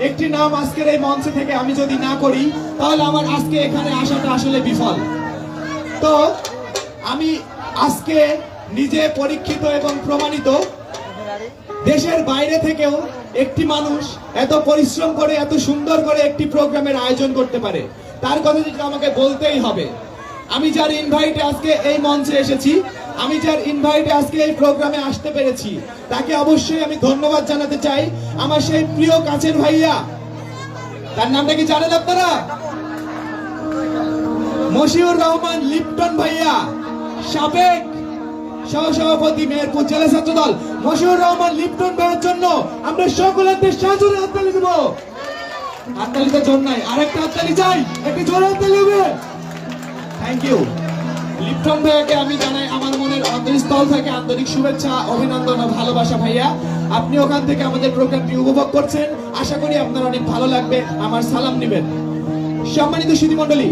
একটি নাম আজকের এই মঞ্চে থেকে আমি যদি না করি, তাহলে আমার আজকে এখানে আসাটা আসলে বিফল। তো, আমি আজকে নিজে পরীক্ষিত এবং প্রমাণিত। দেশের বাইরে থেকেও একটি মানুষ এত পরিশ্রম করে, এত সুন্দর করে একটি প্রোগ্রামের আয়োজন করতে পারে, তার কথা যেটা আমাকে বলতেই হবে। আমি যার ইনভাইটে আজকে এই মঞ্চে এসেছি আমি যার ইনভাইটে আজকে এই প্রোগ্রামে আসতে পেরেছি, তাকে অবশ্যই আমি ধন্যবাদ জানাতে চাই। আমার সেই প্রিয় কাছের ভাইয়া। তার নামটা কি জানেন আপনারা? মশিউর রহমান, লিপটন ভাইয়া। সাবেক সহসভাপতি মেহেরপুর জেলা ছাত্র দল মশিউর রহমান, লিপটন ভাইয়ের জন্য আমরা সকলের সাজুরে হাততালি দেব। হাততালিতে জোর নাই, আরেকটা হাততালি চাই, একটি জোরে হাততালি হবে। থ্যাংক ইউ লিপটন ভাইয়াকে আমি জানাই আমার মনের অন্তরস্থল থেকে আন্তরিক শুভেচ্ছা, অভিনন্দন ও ভালোবাসা ভাইয়া। আপনি ওখান থেকে আমাদের প্রোগ্রামটি উপভোগ করছেন। আশা করি আপনার অনেক ভালো লাগবে। আমার সালাম নেবেন। সম্মানিত সুধী মণ্ডলী